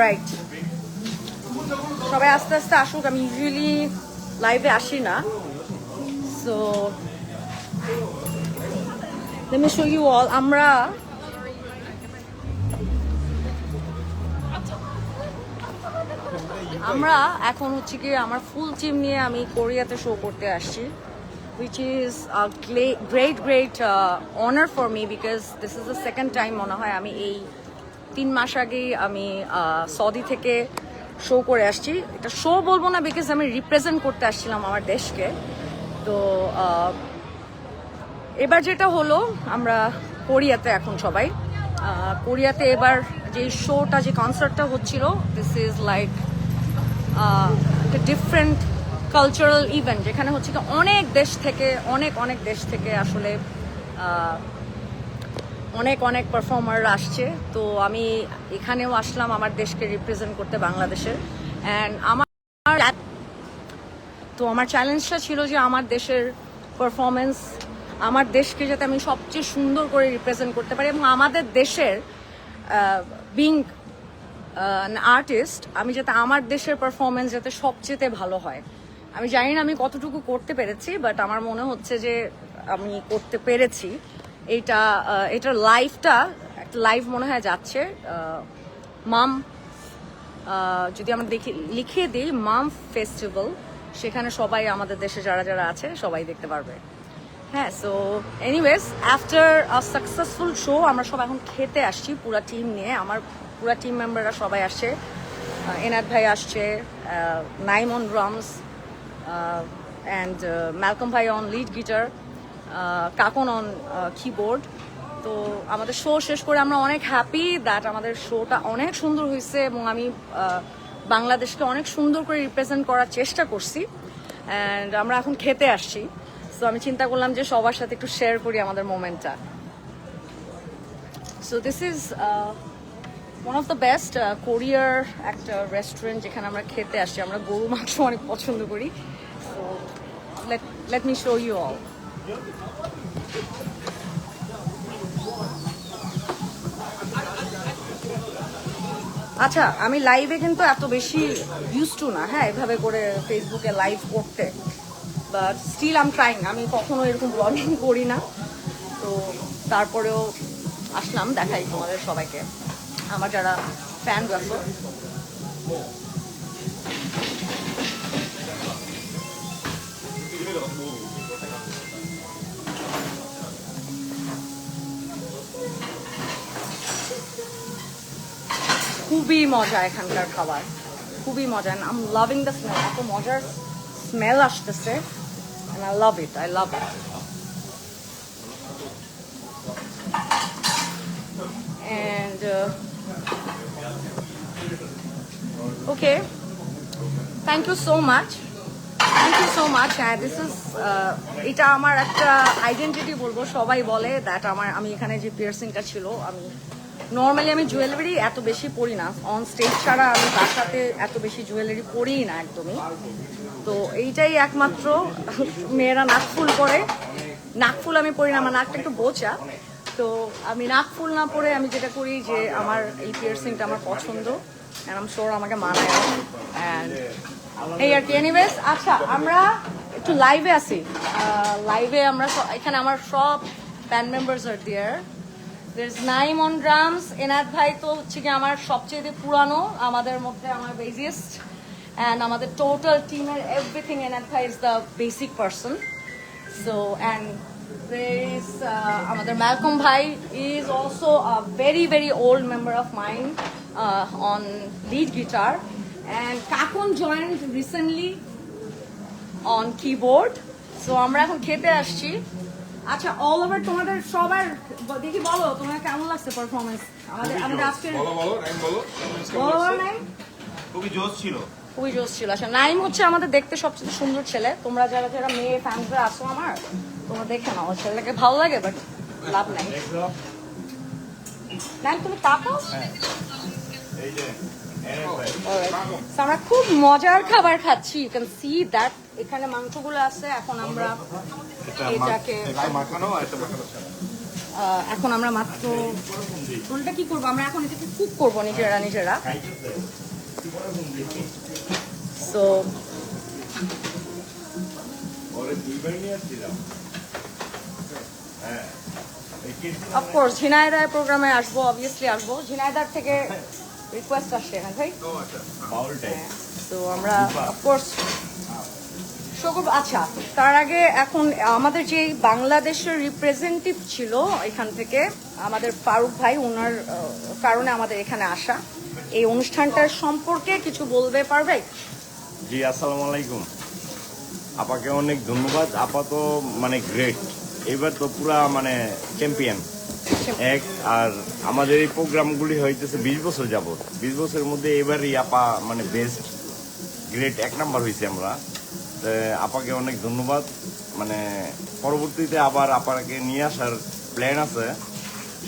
Alright সবাই আস্তে আস্তে আসুক আমি ইউজুয়ালি লাইভে আসি না। So let me show you all আমরা আমরা এখন হচ্ছে কি আমার ফুল টিম নিয়ে আমি কোরিয়াতে শো করতে আসছি which is a gla- great great uh, honor for me because this is the second time মনে হয় আমি এই তিন মাস আগেই আমি সৌদি থেকে শো করে আসছি। এটা শো বলব না বিকজ আমি রিপ্রেজেন্ট করতে আসছিলাম আমার দেশকে। তো এবার যেটা হলো, আমরা কোরিয়াতে এখন সবাই। কোরিয়াতে এবার যে শোটা যে কনসার্টটা হচ্ছিল দিস ইজ লাইক একটা ডিফারেন্ট কালচারাল ইভেন্ট যেখানে হচ্ছে কি অনেক দেশ থেকে, অনেক অনেক দেশ থেকে আসলে অনেক অনেক পারফর্মার আসছে। তো আমি এখানেও আসলাম আমার দেশকে রিপ্রেজেন্ট করতে বাংলাদেশের। অ্যান্ড আমার, তো আমার চ্যালেঞ্জটা ছিল যে আমার দেশের পারফরমেন্স আমার দেশকে যাতে আমি সবচেয়ে সুন্দর করে রিপ্রেজেন্ট করতে পারি এবং আমাদের দেশের বিং আর্টিস্ট আমি যাতে আমার দেশের পারফরমেন্স যাতে সবচেয়ে ভালো হয়। আমি জানি না আমি কতটুকু করতে পেরেছি বাট আমার মনে হচ্ছে যে আমি করতে পেরেছি। আহ, এটার লাইফটা একটা লাইভ মনে হয় যাচ্ছে মাম যদি আমরা দেখি লিখে দিই মাম ফেস্টিভ্যাল সেখানে সবাই আমাদের দেশে যারা যারা আছে সবাই দেখতে পারবে। হ্যাঁ so anyways after a successful show আমরা সবাই এখন খেতে আসছি পুরা টিম নিয়ে আমার পুরা টিম মেম্বাররা সবাই আসছে। এনাদ ভাই আসছে Naim on drums and Malcolm ভাই on lead guitar Kakon on keyboard তো আমাদের শো শেষ করে আমরা অনেক হ্যাপি দ্যাট আমাদের শোটা অনেক সুন্দর হয়েছে এবং আমি বাংলাদেশকে অনেক সুন্দর করে রিপ্রেজেন্ট করার চেষ্টা করছি। অ্যান্ড আমরা এখন খেতে আসছি। সো আমি চিন্তা করলাম যে সবার সাথে একটু শেয়ার করি আমাদের মোমেন্টটা so this is one of the best কোরিয়ার একটা রেস্টুরেন্ট যেখানে আমরা খেতে আসছি। আমরা গরু মাংস অনেক পছন্দ করি। So let let me show you all আচ্ছা আমি লাইভে কিন্তু এত বেশি ইউজ টু না হ্যাঁ এভাবে করে ফেসবুকে লাইভ করতে। বাট স্টিল আম ট্রাইং আমি কখনো এরকম ব্লগিং করি না। তো তারপরেও আসলাম, দেখাই তোমাদের সবাইকে। আমার যারা ফ্যান আছো। খুবই মজা এখানকার খাবার। খুবই মজা আম লাভিং দ্য স্মেল এত মজার স্মেল আসতেছে love it I love it and uh, okay thank you so much thank you so much হ্যাঁ দিস ইজ এটা আমার একটা আইডেন্টিটি বলব সবাই বলে দ্যাট আমার আমি এখানে যে পিয়ার্সিংটা ছিল আমি নর্মালি আমি জুয়েলারি এত বেশি পরি না। অন স্টেজ ছাড়া আমি বাসাতে এত বেশি জুয়েলারি পরিই না একদমই। তো এইটাই একমাত্র মেয়েরা নাকফুল পরে নাকফুল আমি পরি না, আমার নাকটা একটু বোচা। তো আমি নাকফুল না পরে আমি যেটা করি যে আমার এই পিয়ার্সিংটা আমার পছন্দ। অ্যান্ড আম শোর আমাকে মানায়। অ্যান্ড এই আর কি এনিওয়েজ আচ্ছা আমরা একটু লাইভে আছি। লাইভে আমরা এখানে আমার সব band members R there There's Naim on drums Enad ভাই তো হচ্ছে কি আমার সবচেয়ে পুরানো আমাদের মধ্যে আমার বেজিয়েস্ট অ্যান্ড আমাদের টোটাল টিমের এভরিথিং এনাদ ভাই is the basic person so and আমাদের ম্যালকম ভাই also a very very old member of mine uh, on lead guitar. And Kakon joined recently on keyboard. So আমরা এখন খেতে আসছি। আচ্ছা অল ওভার তোমাদের সবার দেখি বলো তোমার কেমন লাগছে পারফরমেন্স আমাদের আমাদের আজকের বলো বলো নাইম বলো খুবই জোশ ছিল। খুবই জোস ছিল। আচ্ছা নাইম হচ্ছে আমাদের দেখতে সবচেয়ে সুন্দর ছেলে। তোমরা যারা যারা মেয়ে ফ্যান্সরা আসো আমার তোমরা দেখে নাও। ছেলেটাকে ভালো লাগে বাট লাভ নাই। নাইম তুমি তাকাও। এই যে আমরা খুব মজার খাবার খাচ্ছি। ইউ ক্যান সি দ্যাট এখানে মাংসগুলো আছে। এখন আমরা এটাকে এখন আমরা মাত্র রোলটা কি করব? আমরা এখন এটাকে কুক করব নিজেরা নিজেরা। সো অফকোর্স ঝিনাইদার প্রোগ্রামে আসব অবভিয়াসলি আসব। ঝিনাইদার থেকে রিকোয়েস্ট আসছে হ্যাঁ ভাই? তো আমরা অফকোর্স শো করব আচ্ছা তার আগে এখন আমাদের যে বাংলাদেশের রিপ্রেজেন্টেটিভ ছিল এখান থেকে আমাদের ফারুক ভাই ওনার কারণে আমাদের এখানে আসা। এই অনুষ্ঠানটার সম্পর্কে কিছু বলবে পারবে জি আসসালামু আলাইকুম। আপাকে অনেক ধন্যবাদ। আপা তো মানে গ্রেট এবার তো পুরা মানে চ্যাম্পিয়ন এক, আর আমাদের এই প্রোগ্রামগুলি হইতেছে বিশ বছর যাবত বিশ বছরের মধ্যে এবারই আপা মানে বেস্ট গ্রেট এক নাম্বার হয়েছে আমরা। আপাকে অনেক ধন্যবাদ। মানে পরবর্তীতে আবার আপাকে নিয়ে আসার প্ল্যান আছে।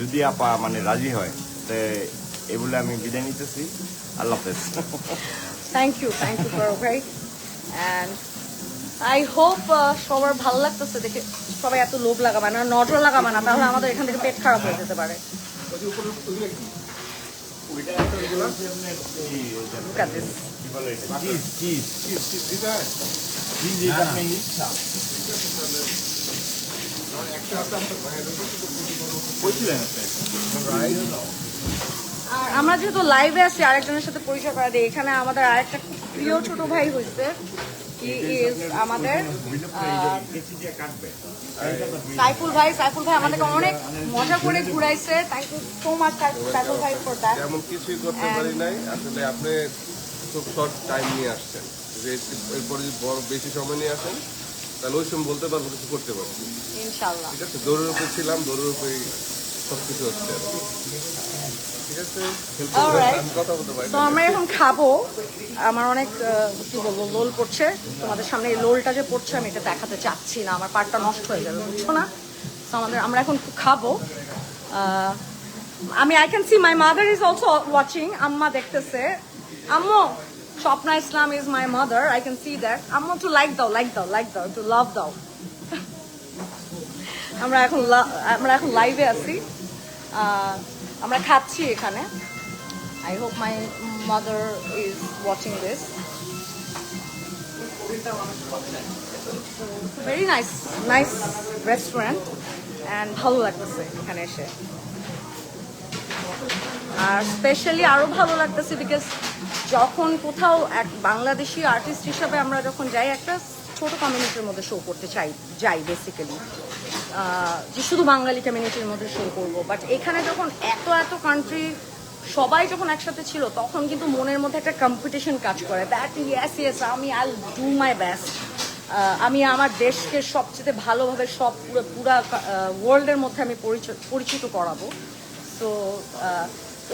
যদি আপা মানে রাজি হয়, তো এই বলে আমি বিদায় নিতেছি। আল্লাহ হাফেজ। থ্যাংক ইউ থ্যাংক ইউ ভাই অ্যান্ড আই হোপ সবার ভালো লাগতেছে দেখে সবাই এত লোভ লাগাবে না নজর লাগাবে না তাহলে আমাদের এখান থেকে পেট খারাপ হয়ে যেতে পারে। আমরা যেহেতু লাইভে আছি, আরেকজনের সাথে পরিচয় করা দিই এখানে আমাদের আরেকটা প্রিয় ছোট ভাই হয়েছে আমাদের সাইফুল ভাই সাইফুল ভাই আমাদেরকে অনেক মজা করে ঘুরাইছে। Thank you so much Saiful ভাই ফর দ্যাট তেমন কিছুই করতে পারি নাই। আসলে আপনি খুব শর্ট টাইম নিয়ে আসছেন। এরপরে যদি বড় বেশি সময় নিয়ে আসেন তাহলে ওই সময় বলতে পারব কিছু করতে ইনশাআল্লাহ ঠিক আছে দৌড়ের উপরে ছিলাম দৌড়ের উপরেই সব কিছু হচ্ছে আর কি। তো আমরা এখন খাব। আমার অনেক কি বলব লোল পড়ছে। তোমাদের সামনে এই লোলটা যে পড়ছে আমি এটা দেখাতে চাচ্ছি না। আমার পাটটা নষ্ট হয়ে যাবে বুঝছ না? তো আমাদের আমরা এখন খাব। আমি I can see my mother is also watching আম্মা দেখতেছে। আম্মু Swapna Islam is my mother I can see that আম্মু টু লাইক দাও লাইক দাও লাইক দাও টু লাভ দাও। আমরা এখন আমরা এখন লাইভে আছি। আমরা খাচ্ছি এখানে। I hope my mother is watching this very nice nice restaurant and ভালো লাগতেছে এখানে এসে। আর স্পেশালি আরও ভালো লাগতেছে বিকজ যখন কোথাও এক বাংলাদেশি আর্টিস্ট হিসাবে আমরা যখন যাই, একটা ছোট কমিউনিটির মধ্যে শো করতে চাই, যাই বেসিক্যালি যে শুধু বাঙালি কমিউনিটির মধ্যে শো করব। বাট এখানে যখন এত এত কান্ট্রি সবাই যখন একসাথে ছিল, তখন কিন্তু মনের মধ্যে একটা কম্পিটিশন কাজ করে। দ্যাট ইয়েস ইয়েস আমি আই ডু মাই বেস্ট আমি আমার দেশকে সবচেয়ে ভালোভাবে সব পুরো, পুরা ওয়ার্ল্ডের মধ্যে আমি পরিচিত করাবো। তো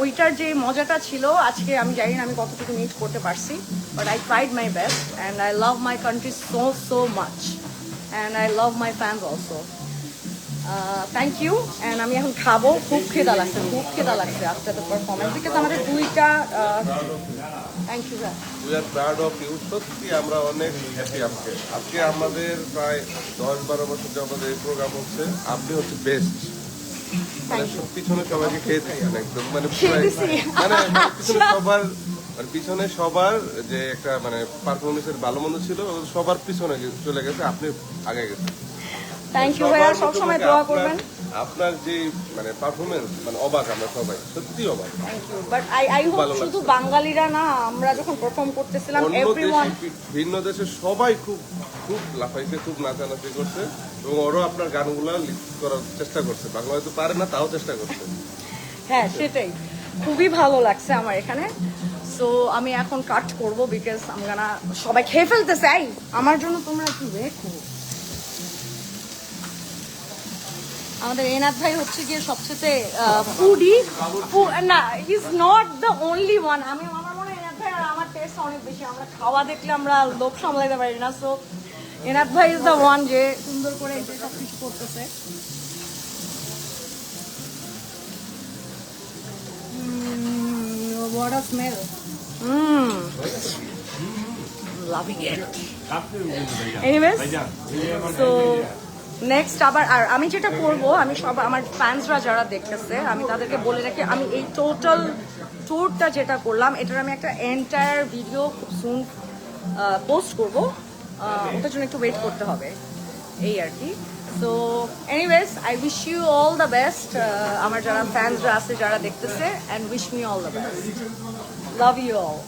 ওইটার যে মজাটা ছিল, আজকে আমি জানি না আমি কতটুকু মিট করতে পারছি but I tried my best and I love my country so so much and I love my fans also thank you and আমি এখন খাব। খুব খেদা লাগছে খুব খেদা লাগছে আফটার দ্য পারফরমেন্স বিকজ আমাদের দুইটা thank you sir we are proud of you সত্যি আমরা অনেক হ্যাপি আজকে। আজকে আমাদের প্রায় দশ বারো বছর যে আমাদের এই প্রোগ্রাম হচ্ছে। আপনি হচ্ছে বেস্ট মানে সব পিছনে সবাইকে খেয়ে থাকেন একদম। মানে? মানে মানে পিছনে আচ্ছা। সবার মানে পিছনে সবার যে একটা মানে পারফরমেন্সের ভালো মন্দ ছিল সবার পিছনে চলে গেছে। আপনি আগে গেছেন। থ্যাংক ইউ ভাইয়া। সবসময় দোয়া করবেন। আপনার যে মানে পারফরমেন্স মানে অবাক আমরা সবাই। সত্যি অবাক। Thank you but I I hope শুধু বাঙালিরা না আমরা যখন পারফর্ম করতেছিলাম এভরিওয়ান ভিন্ন দেশে সবাই খুব খুব লাফাইছে খুব নাচানাচি করছে। এবং ওরাও আপনার গানগুলো করার চেষ্টা করছে। বাংলা হয়তো পারে না তাও চেষ্টা করছে। হ্যাঁ সেটাই। খুবই ভালো লাগছে আমার এখানে। সো আমি এখন কাট করব বিকজ আমরা সবাই খেয়ে ফেলতে চাই আমার জন্য তোমরা কি রেখো আমাদের এনাথ ভাই হচ্ছে গিয়ে সবচেয়ে ফুডি না is not the only one আমি আমার মনে হয় এনাথ ভাই আর আমার টেস্ট অনেক বেশি আমরা খাওয়া দেখলে আমরা লোভ সামলাইতে পারি না সো এনাথ ভাই ইজ দ্য ওয়ান যে সুন্দর করে এই যে সব কিছু করতেছে Mm, what a smell. Mmm. Loving it. Anyways, so next আবার আর আমি যেটা করব, আমি সব আমার ফ্যান্সরা যারা দেখতেছে, আমি তাদেরকে বলে রাখি, আমি এই টোটাল ট্যুরটা যেটা করলাম, এটার আমি একটা এন্টায়ার ভিডিও খুব সুন পোস্ট করব। ওটার জন্য একটু ওয়েট করতে হবে, এই আর কি। So anyways I wish you all the best আমার যারা ফ্যান্সরা আছে, যারা দেখতেছে and wish me all the best love you all